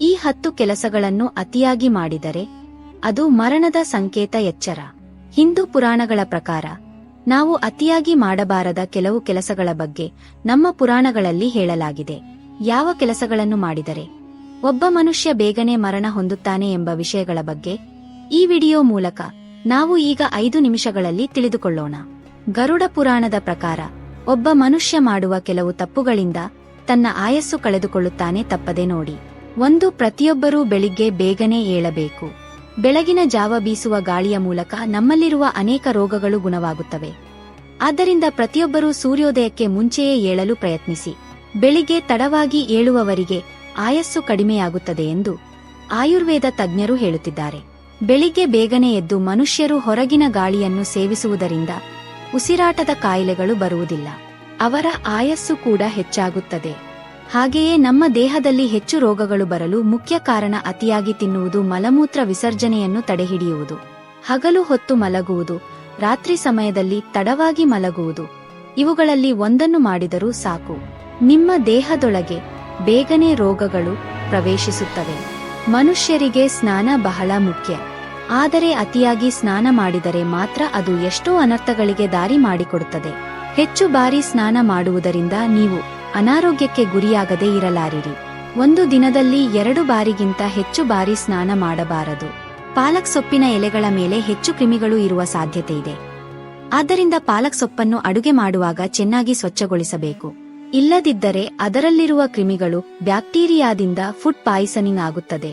ಈ ಹತ್ತು ಕೆಲಸಗಳನ್ನು ಅತಿಯಾಗಿ ಮಾಡಿದರೆ ಅದು ಮರಣದ ಸಂಕೇತ ಎಚ್ಚರ. ಹಿಂದೂ ಪುರಾಣಗಳ ಪ್ರಕಾರ, ನಾವು ಅತಿಯಾಗಿ ಮಾಡಬಾರದ ಕೆಲವು ಕೆಲಸಗಳ ಬಗ್ಗೆ ನಮ್ಮ ಪುರಾಣಗಳಲ್ಲಿ ಹೇಳಲಾಗಿದೆ. ಯಾವ ಕೆಲಸಗಳನ್ನು ಮಾಡಿದರೆ? ಒಬ್ಬ ಮನುಷ್ಯ ಬೇಗನೆ ಮರಣ ಹೊಂದುತ್ತಾನೆ ಎಂಬ ವಿಷಯಗಳ ಬಗ್ಗೆ ಈ ವಿಡಿಯೋ ಮೂಲಕ ನಾವು ಈಗ ಐದು ನಿಮಿಷಗಳಲ್ಲಿ ತಿಳಿದುಕೊಳ್ಳೋಣ. ಗರುಡ ಪುರಾಣದ ಪ್ರಕಾರ, ಒಬ್ಬ ಮನುಷ್ಯ ಮಾಡುವ ಕೆಲವು ತಪ್ಪುಗಳಿಂದ ತನ್ನ ಆಯಸ್ಸು ಕಳೆದುಕೊಳ್ಳುತ್ತಾನೆ ತಪ್ಪದೆ ನೋಡಿ. ಒಂದು ಪ್ರತಿಯೊಬ್ಬರೂ ಬೆಳಿಗ್ಗೆ ಬೇಗನೆ ಏಳಬೇಕು. ಬೆಳಗಿನ ಜಾವ ಬೀಸುವ ಗಾಳಿಯ ಮೂಲಕ ನಮ್ಮಲ್ಲಿರುವ ಅನೇಕ ರೋಗಗಳು ಗುಣವಾಗುತ್ತವೆ. ಆದ್ದರಿಂದ ಪ್ರತಿಯೊಬ್ಬರೂ ಸೂರ್ಯೋದಯಕ್ಕೆ ಮುಂಚೆಯೇ ಏಳಲು ಪ್ರಯತ್ನಿಸಿ. ಬೆಳಿಗ್ಗೆ ತಡವಾಗಿ ಏಳುವವರಿಗೆ ಆಯಸ್ಸು ಕಡಿಮೆಯಾಗುತ್ತದೆ ಎಂದು ಆಯುರ್ವೇದ ತಜ್ಞರು ಹೇಳುತ್ತಿದ್ದಾರೆ. ಬೆಳಿಗ್ಗೆ ಬೇಗನೆ ಎದ್ದು ಮನುಷ್ಯರು ಹೊರಗಿನ ಗಾಳಿಯನ್ನು ಸೇವಿಸುವುದರಿಂದ ಉಸಿರಾಟದ ಕಾಯಿಲೆಗಳು ಬರುವುದಿಲ್ಲ. ಅವರ ಆಯಸ್ಸು ಕೂಡ ಹೆಚ್ಚಾಗುತ್ತದೆ. ಹಾಗೆಯೇ ನಮ್ಮ ದೇಹದಲ್ಲಿ ಹೆಚ್ಚು ರೋಗಗಳು ಬರಲು ಮುಖ್ಯ ಕಾರಣ ಅತಿಯಾಗಿ ತಿನ್ನುವುದು ಮಲಮೂತ್ರ ವಿಸರ್ಜನೆಯನ್ನು ತಡೆಹಿಡಿಯುವುದು. ಹಗಲು ಹೊತ್ತು ಮಲಗುವುದು, ರಾತ್ರಿ ಸಮಯದಲ್ಲಿ ತಡವಾಗಿ ಮಲಗುವುದು. ಇವುಗಳಲ್ಲಿ ಒಂದನ್ನು ಮಾಡಿದರೂ ಸಾಕು. ನಿಮ್ಮ ದೇಹದೊಳಗೆ ಬೇಗನೆ ರೋಗಗಳು ಪ್ರವೇಶಿಸುತ್ತವೆ. ಮನುಷ್ಯರಿಗೆ ಸ್ನಾನ ಬಹಳ ಮುಖ್ಯ. ಆದರೆ ಅತಿಯಾಗಿ ಸ್ನಾನ ಮಾಡಿದರೆ ಮಾತ್ರ ಅದು ಎಷ್ಟೋ ಅನರ್ಥಗಳಿಗೆ ದಾರಿ ಮಾಡಿಕೊಡುತ್ತದೆ. ಹೆಚ್ಚು ಬಾರಿ ಸ್ನಾನ ಮಾಡುವುದರಿಂದ ನೀವು ಅನಾರೋಗ್ಯಕ್ಕೆ ಗುರಿಯಾಗದೇ ಇರಲಾರಿರಿ. ಒಂದು ದಿನದಲ್ಲಿ ಎರಡು ಬಾರಿಗಿಂತ ಹೆಚ್ಚು ಬಾರಿ ಸ್ನಾನ ಮಾಡಬಾರದು. ಪಾಲಕ್ ಸೊಪ್ಪಿನ ಎಲೆಗಳ ಮೇಲೆ ಹೆಚ್ಚು ಕ್ರಿಮಿಗಳು ಇರುವ ಸಾಧ್ಯತೆ ಇದೆ. ಆದ್ದರಿಂದ ಪಾಲಕ್ ಸೊಪ್ಪನ್ನು ಅಡುಗೆ ಮಾಡುವಾಗ ಚೆನ್ನಾಗಿ ಸ್ವಚ್ಛಗೊಳಿಸಬೇಕು. ಇಲ್ಲದಿದ್ದರೆ ಅದರಲ್ಲಿರುವ ಕ್ರಿಮಿಗಳು ಬ್ಯಾಕ್ಟೀರಿಯಾದಿಂದ ಫುಡ್ ಪಾಯ್ಸನಿಂಗ್ ಆಗುತ್ತದೆ.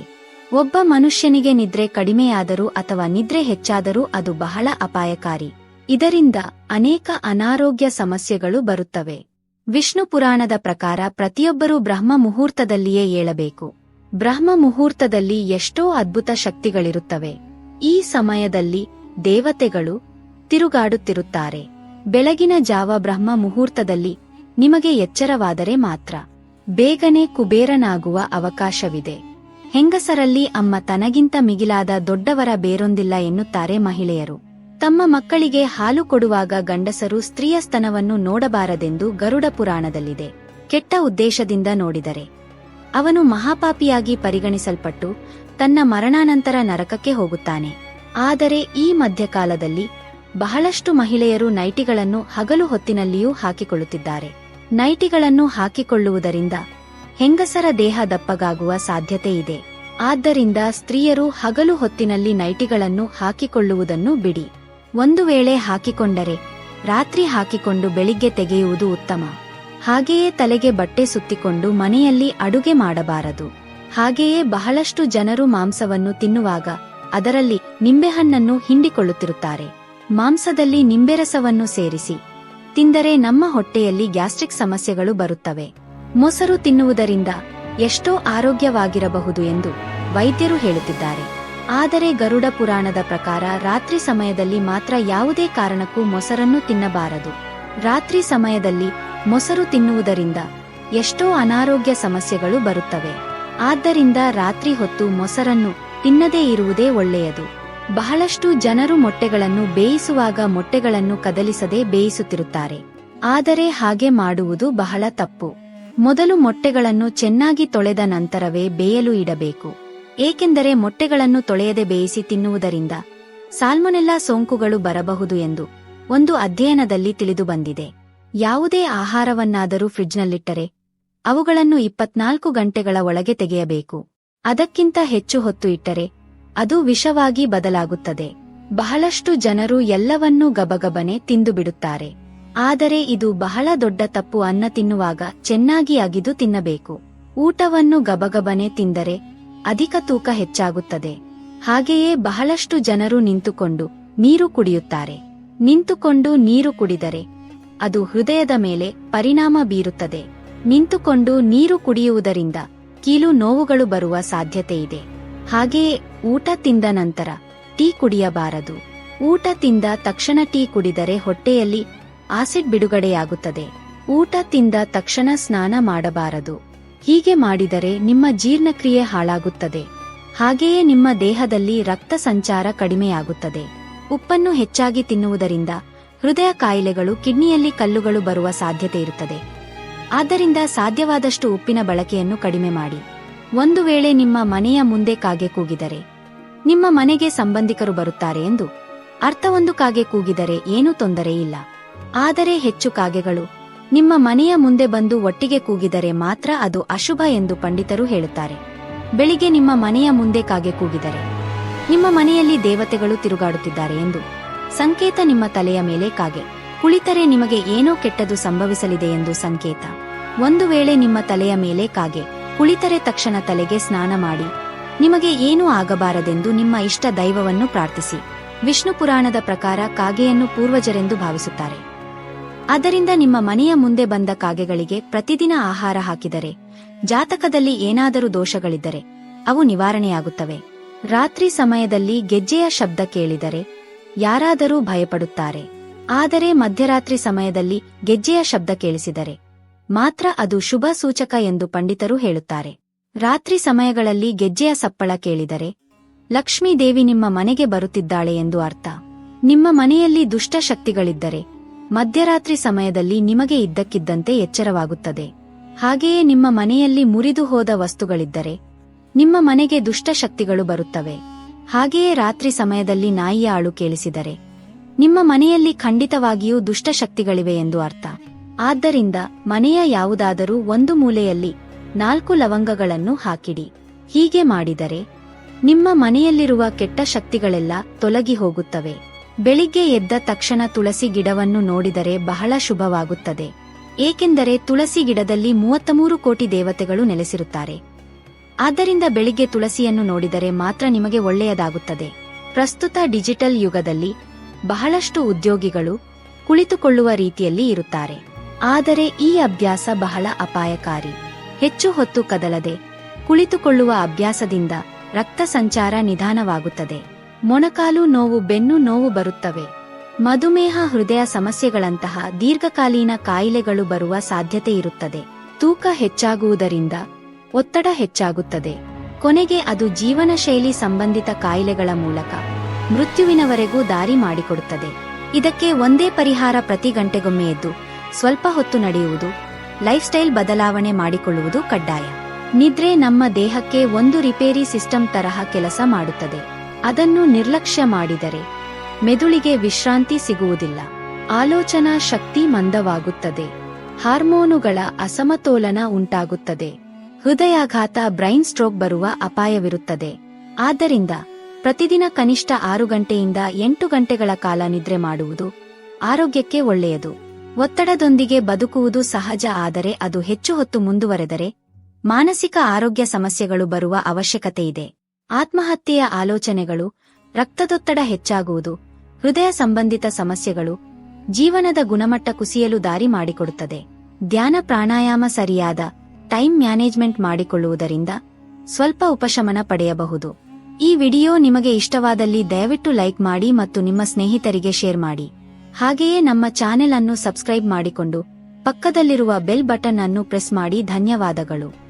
ಒಬ್ಬ ಮನುಷ್ಯನಿಗೆ ನಿದ್ರೆ ಕಡಿಮೆಯಾದರೂ ಅಥವಾ ನಿದ್ರೆ ಹೆಚ್ಚಾದರೂ ಅದು ಬಹಳ ಅಪಾಯಕಾರಿ. ಇದರಿಂದ ಅನೇಕ ಅನಾರೋಗ್ಯ ಸಮಸ್ಯೆಗಳು ಬರುತ್ತವೆ. ವಿಷ್ಣು ಪುರಾಣದ ಪ್ರಕಾರ ಪ್ರತಿಯೊಬ್ಬರೂ ಬ್ರಹ್ಮ ಮುಹೂರ್ತದಲ್ಲಿಯೇ ಏಳಬೇಕು. ಬ್ರಹ್ಮ ಮುಹೂರ್ತದಲ್ಲಿ ಎಷ್ಟೋ ಅದ್ಭುತ ಶಕ್ತಿಗಳಿರುತ್ತವೆ. ಈ ಸಮಯದಲ್ಲಿ ದೇವತೆಗಳು ತಿರುಗಾಡುತ್ತಿರುತ್ತಾರೆ. ಬೆಳಗಿನ ಜಾವ ಬ್ರಹ್ಮ ಮುಹೂರ್ತದಲ್ಲಿ ನಿಮಗೆ ಎಚ್ಚರವಾದರೆ ಮಾತ್ರ. ಬೇಗನೆ ಕುಬೇರನಾಗುವ ಅವಕಾಶವಿದೆ. ಹೆಂಗಸರಲ್ಲಿ ಅಮ್ಮ ತನಗಿಂತ ಮಿಗಿಲಾದ ದೊಡ್ಡವರ ಬೇರೊಂದಿಲ್ಲ ಎನ್ನುತ್ತಾರೆ ಮಹಿಳೆಯರು. ತಮ್ಮ ಮಕ್ಕಳಿಗೆ ಹಾಲು ಕೊಡುವಾಗ ಗಂಡಸರು ಸ್ತ್ರೀಯ ಸ್ತನವನ್ನು ನೋಡಬಾರದೆಂದು ಗರುಡ ಪುರಾಣದಲ್ಲಿದೆ. ಕೆಟ್ಟ ಉದ್ದೇಶದಿಂದ ನೋಡಿದರೆ. ಅವನು ಮಹಾಪಾಪಿಯಾಗಿ ಪರಿಗಣಿಸಲ್ಪಟ್ಟು ತನ್ನ ಮರಣಾನಂತರ ನರಕಕ್ಕೆ ಹೋಗುತ್ತಾನೆ. ಆದರೆ ಈ ಮಧ್ಯಕಾಲದಲ್ಲಿ ಬಹಳಷ್ಟು ಮಹಿಳೆಯರು ನೈಟಿಗಳನ್ನು ಹಗಲು ಹೊತ್ತಿನಲ್ಲಿಯೂ ಹಾಕಿಕೊಳ್ಳುತ್ತಿದ್ದಾರೆ. ನೈಟಿಗಳನ್ನು ಹಾಕಿಕೊಳ್ಳುವುದರಿಂದ ಹೆಂಗಸರ ದೇಹ ದಪ್ಪಗಾಗುವ ಸಾಧ್ಯತೆ ಇದೆ. ಆದ್ದರಿಂದ ಸ್ತ್ರೀಯರು ಹಗಲು ಹೊತ್ತಿನಲ್ಲಿ ನೈಟಿಗಳನ್ನು ಹಾಕಿಕೊಳ್ಳುವುದನ್ನು ಬಿಡಿ. ಒಂದು ವೇಳೆ ಹಾಕಿಕೊಂಡರೆ, ರಾತ್ರಿ ಹಾಕಿಕೊಂಡು ಬೆಳಿಗ್ಗೆ ತೆಗೆಯುವುದು ಉತ್ತಮ. ಹಾಗೆಯೇ ತಲೆಗೆ ಬಟ್ಟೆ ಸುತ್ತಿಕೊಂಡು ಮನೆಯಲ್ಲಿ ಅಡುಗೆ ಮಾಡಬಾರದು. ಹಾಗೆಯೇ ಬಹಳಷ್ಟು ಜನರು ಮಾಂಸವನ್ನು ತಿನ್ನುವಾಗ, ಅದರಲ್ಲಿ ನಿಂಬೆಹಣ್ಣನ್ನು ಹಿಂಡಿಕೊಳ್ಳುತ್ತಿರುತ್ತಾರೆ. ಮಾಂಸದಲ್ಲಿ ನಿಂಬೆರಸವನ್ನು ಸೇರಿಸಿ, ತಿಂದರೆ ನಮ್ಮ ಹೊಟ್ಟೆಯಲ್ಲಿ ಗ್ಯಾಸ್ಟ್ರಿಕ್ ಸಮಸ್ಯೆಗಳು ಬರುತ್ತವೆ. ಮೊಸರು ತಿನ್ನುವುದರಿಂದ ಎಷ್ಟೋ ಆರೋಗ್ಯವಾಗಿರಬಹುದು ಎಂದು ವೈದ್ಯರು ಹೇಳುತ್ತಿದ್ದಾರೆ. ಆದರೆ ಗರುಡ ಪುರಾಣದ ಪ್ರಕಾರ ರಾತ್ರಿ ಸಮಯದಲ್ಲಿ ಮಾತ್ರ ಯಾವುದೇ ಕಾರಣಕ್ಕೂ ಮೊಸರನ್ನು ತಿನ್ನಬಾರದು. ರಾತ್ರಿ ಸಮಯದಲ್ಲಿ ಮೊಸರು ತಿನ್ನುವುದರಿಂದ ಎಷ್ಟೋ ಅನಾರೋಗ್ಯ ಸಮಸ್ಯೆಗಳು ಬರುತ್ತವೆ. ಆದ್ದರಿಂದ ರಾತ್ರಿ ಹೊತ್ತು ಮೊಸರನ್ನು ತಿನ್ನದೇ ಇರುವುದೇ ಒಳ್ಳೆಯದು. ಬಹಳಷ್ಟು ಜನರು ಮೊಟ್ಟೆಗಳನ್ನು ಬೇಯಿಸುವಾಗ ಮೊಟ್ಟೆಗಳನ್ನು ಕದಲಿಸದೆ ಬೇಯಿಸುತ್ತಿರುತ್ತಾರೆ. ಆದರೆ ಹಾಗೆ ಮಾಡುವುದು ಬಹಳ ತಪ್ಪು. ಮೊದಲು ಮೊಟ್ಟೆಗಳನ್ನು ಚೆನ್ನಾಗಿ ತೊಳೆದ ನಂತರವೇ ಬೇಯಲು ಇಡಬೇಕು. ಏಕೆಂದರೆ ಮೊಟ್ಟೆಗಳನ್ನು ತೊಳೆಯದೆ ಬೇಯಿಸಿ ತಿನ್ನುವುದರಿಂದ ಸಾಲ್ಮೊನೆಲ್ಲಾ ಸೋಂಕುಗಳು ಬರಬಹುದು ಎಂದು ಒಂದು ಅಧ್ಯಯನದಲ್ಲಿ ತಿಳಿದುಬಂದಿದೆ ಯಾವುದೇ ಆಹಾರವನ್ನಾದರೂ ಫ್ರಿಡ್ಜ್ನಲ್ಲಿಟ್ಟರೆ ಅವುಗಳನ್ನು ಇಪ್ಪತ್ನಾಲ್ಕು ಗಂಟೆಗಳ ಒಳಗೆ ತೆಗೆಯಬೇಕು. ಅದಕ್ಕಿಂತ ಹೆಚ್ಚು ಹೊತ್ತು ಇಟ್ಟರೆ ಅದು ವಿಷವಾಗಿ ಬದಲಾಗುತ್ತದೆ. ಬಹಳಷ್ಟು ಜನರು ಎಲ್ಲವನ್ನೂ ಗಬಗಬನೆ ತಿಂದುಬಿಡುತ್ತಾರೆ. ಆದರೆ ಇದು ಬಹಳ ದೊಡ್ಡ ತಪ್ಪು ಅನ್ನ ತಿನ್ನುವಾಗ ಚೆನ್ನಾಗಿ ಅಗಿದು ತಿನ್ನಬೇಕು. ಊಟವನ್ನು ಗಬಗಬನೆ ತಿಂದರೆ ಅಧಿಕ ತೂಕ ಹೆಚ್ಚಾಗುತ್ತದೆ. ಹಾಗೆಯೇ ಬಹಳಷ್ಟು ಜನರು ನಿಂತುಕೊಂಡು ನೀರು ಕುಡಿಯುತ್ತಾರೆ. ನಿಂತುಕೊಂಡು ನೀರು ಕುಡಿದರೆ ಅದು ಹೃದಯದ ಮೇಲೆ ಪರಿಣಾಮ ಬೀರುತ್ತದೆ. ನಿಂತುಕೊಂಡು ನೀರು ಕುಡಿಯುವುದರಿಂದ ಕೀಲು ನೋವುಗಳು ಬರುವ ಸಾಧ್ಯತೆ ಇದೆ ಹಾಗೆಯೇ ಊಟ ತಿಂದ ನಂತರ ಟೀ ಕುಡಿಯಬಾರದು. ಊಟ ತಿಂದ ತಕ್ಷಣ ಟೀ ಕುಡಿದರೆ ಹೊಟ್ಟೆಯಲ್ಲಿ ಆಸಿಡ್ ಬಿಡುಗಡೆಯಾಗುತ್ತದೆ. ಊಟ ತಿಂದ ತಕ್ಷಣ ಸ್ನಾನ ಮಾಡಬಾರದು. ಹೀಗೆ ಮಾಡಿದರೆ ನಿಮ್ಮ ಜೀರ್ಣಕ್ರಿಯೆ ಹಾಳಾಗುತ್ತದೆ. ಹಾಗೆಯೇ ನಿಮ್ಮ ದೇಹದಲ್ಲಿ ರಕ್ತ ಸಂಚಾರ ಕಡಿಮೆಯಾಗುತ್ತದೆ. ಉಪ್ಪನ್ನು ಹೆಚ್ಚಾಗಿ ತಿನ್ನುವುದರಿಂದ ಹೃದಯ ಕಾಯಿಲೆಗಳು ಕಿಡ್ನಿಯಲ್ಲಿ ಕಲ್ಲುಗಳು ಬರುವ ಸಾಧ್ಯತೆ ಇರುತ್ತದೆ. ಆದ್ದರಿಂದ ಸಾಧ್ಯವಾದಷ್ಟು ಉಪ್ಪಿನ ಬಳಕೆಯನ್ನು ಕಡಿಮೆ ಮಾಡಿ. ಒಂದು ವೇಳೆ ನಿಮ್ಮ ಮನೆಯ ಮುಂದೆ ಕಾಗೆ ಕೂಗಿದರೆ, ನಿಮ್ಮ ಮನೆಗೆ ಸಂಬಂಧಿಕರು ಬರುತ್ತಾರೆ ಎಂದು ಅರ್ಥವೊಂದು ಕಾಗೆ ಕೂಗಿದರೆ ಏನೂ ತೊಂದರೆ ಇಲ್ಲ. ಆದರೆ ಹೆಚ್ಚು ಕಾಗೆಗಳು ನಿಮ್ಮ ಮನೆಯ ಮುಂದೆ ಬಂದು ಒಟ್ಟಿಗೆ ಕೂಗಿದರೆ ಮಾತ್ರ ಅದು ಅಶುಭ ಎಂದು ಪಂಡಿತರು ಹೇಳುತ್ತಾರೆ. ಬೆಳಿಗ್ಗೆ ನಿಮ್ಮ ಮನೆಯ ಮುಂದೆ ಕಾಗೆ ಕೂಗಿದರೆ. ನಿಮ್ಮ ಮನೆಯಲ್ಲಿ ದೇವತೆಗಳು ತಿರುಗಾಡುತ್ತಿದ್ದಾರೆ ಎಂದು. ಸಂಕೇತ ನಿಮ್ಮ ತಲೆಯ ಮೇಲೆ ಕಾಗೆ. ಕುಳಿತರೆ ನಿಮಗೆ ಏನೋ ಕೆಟ್ಟದು ಸಂಭವಿಸಲಿದೆ ಎಂದು ಸಂಕೇತ. ಒಂದು ವೇಳೆ ನಿಮ್ಮ ತಲೆಯ ಮೇಲೆ ಕಾಗೆ. ಕುಳಿತರೆ ತಕ್ಷಣ ತಲೆಗೆ ಸ್ನಾನ ಮಾಡಿ. ನಿಮಗೆ ಏನೂ ಆಗಬಾರದೆಂದು ನಿಮ್ಮ ಇಷ್ಟ ದೈವವನ್ನು ಪ್ರಾರ್ಥಿಸಿ. ವಿಷ್ಣು ಪುರಾಣದ ಪ್ರಕಾರ ಕಾಗೆಯನ್ನು ಪೂರ್ವಜರೆಂದು ಭಾವಿಸುತ್ತಾರೆ. ಆದ್ದರಿಂದ ನಿಮ್ಮ ಮನೆಯ ಮುಂದೆ ಬಂದ ಕಾಗೆಗಳಿಗೆ ಪ್ರತಿದಿನ ಆಹಾರ ಹಾಕಿದರೆ, ಜಾತಕದಲ್ಲಿ ಏನಾದರೂ ದೋಷಗಳಿದ್ದರೆ, ಅವು ನಿವಾರಣೆಯಾಗುತ್ತವೆ. ರಾತ್ರಿ ಸಮಯದಲ್ಲಿ ಗೆಜ್ಜೆಯ ಶಬ್ದ ಕೇಳಿದರೆ, ಯಾರಾದರೂ ಭಯಪಡುತ್ತಾರೆ. ಆದರೆ ಮಧ್ಯರಾತ್ರಿ ಸಮಯದಲ್ಲಿ ಗೆಜ್ಜೆಯ ಶಬ್ದ ಕೇಳಿಸಿದರೆ, ಮಾತ್ರ ಅದು ಶುಭ ಸೂಚಕ ಎಂದು ಪಂಡಿತರು ಹೇಳುತ್ತಾರೆ. ರಾತ್ರಿ ಸಮಯಗಳಲ್ಲಿ ಗೆಜ್ಜೆಯ ಸಪ್ಪಳ ಕೇಳಿದರೆ, ಲಕ್ಷ್ಮೀದೇವಿ ನಿಮ್ಮ ಮನೆಗೆ ಬರುತ್ತಿದ್ದಾಳೆ ಎಂದು ಅರ್ಥ. ನಿಮ್ಮ ಮನೆಯಲ್ಲಿ ದುಷ್ಟ ಶಕ್ತಿಗಳಿದ್ದರೆ ಮಧ್ಯರಾತ್ರಿ ಸಮಯದಲ್ಲಿ ನಿಮಗೆ ಇದ್ದಕ್ಕಿದ್ದಂತೆ ಎಚ್ಚರವಾಗುತ್ತದೆ. ಹಾಗೆಯೇ ನಿಮ್ಮ ಮನೆಯಲ್ಲಿ ಮುರಿದು ಹೋದ ವಸ್ತುಗಳಿದ್ದರೆ, ನಿಮ್ಮ ಮನೆಗೆ ದುಷ್ಟಶಕ್ತಿಗಳು ಬರುತ್ತವೆ. ಹಾಗೆಯೇ ರಾತ್ರಿ ಸಮಯದಲ್ಲಿ ನಾಯಿಯ ಆಳು ಕೇಳಿಸಿದರೆ, ನಿಮ್ಮ ಮನೆಯಲ್ಲಿ ಖಂಡಿತವಾಗಿಯೂ ದುಷ್ಟಶಕ್ತಿಗಳಿವೆ ಎಂದು ಅರ್ಥ. ಆದ್ದರಿಂದ ಮನೆಯ ಯಾವುದಾದರೂ ಒಂದು ಮೂಲೆಯಲ್ಲಿ ನಾಲ್ಕು ಲವಂಗಗಳನ್ನು ಹಾಕಿಡಿ. ಹೀಗೆ ಮಾಡಿದರೆ, ನಿಮ್ಮ ಮನೆಯಲ್ಲಿರುವ ಕೆಟ್ಟ ಶಕ್ತಿಗಳೆಲ್ಲ ತೊಲಗಿ ಹೋಗುತ್ತವೆ. ಬೆಳಿಗ್ಗೆ ಎದ್ದ ತಕ್ಷಣ ತುಳಸಿ ಗಿಡವನ್ನು ನೋಡಿದರೆ ಬಹಳ ಶುಭವಾಗುತ್ತದೆ. ಏಕೆಂದರೆ ತುಳಸಿ ಗಿಡದಲ್ಲಿ ಮೂವತ್ತಮೂರು ಕೋಟಿ ದೇವತೆಗಳು ನೆಲೆಸಿರುತ್ತಾರೆ. ಆದ್ದರಿಂದ ಬೆಳಿಗ್ಗೆ ತುಳಸಿಯನ್ನು ನೋಡಿದರೆ ಮಾತ್ರ ನಿಮಗೆ ಒಳ್ಳೆಯದಾಗುತ್ತದೆ. ಪ್ರಸ್ತುತ ಡಿಜಿಟಲ್ ಯುಗದಲ್ಲಿ ಬಹಳಷ್ಟು ಉದ್ಯೋಗಿಗಳು ಕುಳಿತುಕೊಳ್ಳುವ ರೀತಿಯಲ್ಲಿ ಇರುತ್ತಾರೆ. ಆದರೆ ಈ ಅಭ್ಯಾಸ ಬಹಳ ಅಪಾಯಕಾರಿ. ಹೆಚ್ಚು ಹೊತ್ತು ಕದಲದೆ ಕುಳಿತುಕೊಳ್ಳುವ ಅಭ್ಯಾಸದಿಂದ ರಕ್ತ ಸಂಚಾರ ನಿಧಾನವಾಗುತ್ತದೆ. ಮೊಣಕಾಲು ನೋವು ಬೆನ್ನು ನೋವು ಬರುತ್ತವೆ. ಮಧುಮೇಹ ಹೃದಯ ಸಮಸ್ಯೆಗಳಂತಹ ದೀರ್ಘಕಾಲೀನ ಕಾಯಿಲೆಗಳು ಬರುವ ಸಾಧ್ಯತೆ ಇರುತ್ತದೆ. ತೂಕ ಹೆಚ್ಚಾಗುವುದರಿಂದ ಒತ್ತಡ ಹೆಚ್ಚಾಗುತ್ತದೆ. ಕೊನೆಗೆ ಅದು ಜೀವನ ಶೈಲಿ ಸಂಬಂಧಿತ ಕಾಯಿಲೆಗಳ ಮೂಲಕ ಮೃತ್ಯುವಿನವರೆಗೂ ದಾರಿ ಮಾಡಿಕೊಡುತ್ತದೆ. ಇದಕ್ಕೆ ಒಂದೇ ಪರಿಹಾರ ಪ್ರತಿ ಗಂಟೆಗೊಮ್ಮೆ ಎದ್ದು ಸ್ವಲ್ಪ ಹೊತ್ತು ನಡೆಯುವುದು ಲೈಫ್ ಸ್ಟೈಲ್ ಬದಲಾವಣೆ ಮಾಡಿಕೊಳ್ಳುವುದು ಕಡ್ಡಾಯ. ನಿದ್ರೆ ನಮ್ಮ ದೇಹಕ್ಕೆ ಒಂದು ರಿಪೇರಿ ಸಿಸ್ಟಮ್ ತರಹ ಕೆಲಸ ಮಾಡುತ್ತದೆ. ಅದನ್ನು ನಿರ್ಲಕ್ಷ್ಯ ಮಾಡಿದರೆ ಮೆದುಳಿಗೆ ವಿಶ್ರಾಂತಿ ಸಿಗುವುದಿಲ್ಲ. ಆಲೋಚನಾ ಶಕ್ತಿ ಮಂದವಾಗುತ್ತದೆ. ಹಾರ್ಮೋನುಗಳ ಅಸಮತೋಲನ ಉಂಟಾಗುತ್ತದೆ. ಹೃದಯಾಘಾತ, ಬ್ರೈನ್ ಸ್ಟ್ರೋಕ್ ಬರುವ ಅಪಾಯವಿರುತ್ತದೆ. ಆದ್ದರಿಂದ ಪ್ರತಿದಿನ ಕನಿಷ್ಠ ಆರು ಗಂಟೆಯಿಂದ ಎಂಟು ಗಂಟೆಗಳ ಕಾಲ ನಿದ್ರೆ ಮಾಡುವುದು ಆರೋಗ್ಯಕ್ಕೆ ಒಳ್ಳೆಯದು. ಒತ್ತಡದೊಂದಿಗೆ ಬದುಕುವುದು ಸಹಜ, ಆದರೆ ಅದು ಹೆಚ್ಚು ಹೊತ್ತು ಮುಂದುವರೆದರೆ ಮಾನಸಿಕ ಆರೋಗ್ಯ ಸಮಸ್ಯೆಗಳು ಬರುವ ಅವಶ್ಯಕತೆಯಿದೆ. ಆತ್ಮಹತ್ಯೆಯ ಆಲೋಚನೆಗಳು, ರಕ್ತದೊತ್ತಡ ಹೆಚ್ಚಾಗುವುದು, ಹೃದಯ ಸಂಬಂಧಿತ ಸಮಸ್ಯೆಗಳು, ಜೀವನದ ಗುಣಮಟ್ಟ ಕುಸಿಯಲು ದಾರಿ ಮಾಡಿಕೊಡುತ್ತದೆ. ಧ್ಯಾನ ಪ್ರಾಣಾಯಾಮ ಸರಿಯಾದ ಟೈಮ್ ಮ್ಯಾನೇಜ್ಮೆಂಟ್ ಮಾಡಿಕೊಳ್ಳುವುದರಿಂದ ಸ್ವಲ್ಪ ಉಪಶಮನ ಪಡೆಯಬಹುದು. ಈ ವಿಡಿಯೋ ನಿಮಗೆ ಇಷ್ಟವಾದಲ್ಲಿ ದಯವಿಟ್ಟು ಲೈಕ್ ಮಾಡಿ ಮತ್ತು ನಿಮ್ಮ ಸ್ನೇಹಿತರಿಗೆ ಶೇರ್ ಮಾಡಿ. ಹಾಗೆಯೇ ನಮ್ಮ ಚಾನೆಲ್ ಅನ್ನು ಸಬ್ಸ್ಕ್ರೈಬ್ ಮಾಡಿಕೊಂಡು ಪಕ್ಕದಲ್ಲಿರುವ ಬೆಲ್ ಬಟನ್ ಅನ್ನು ಪ್ರೆಸ್ ಮಾಡಿ ಧನ್ಯವಾದಗಳು.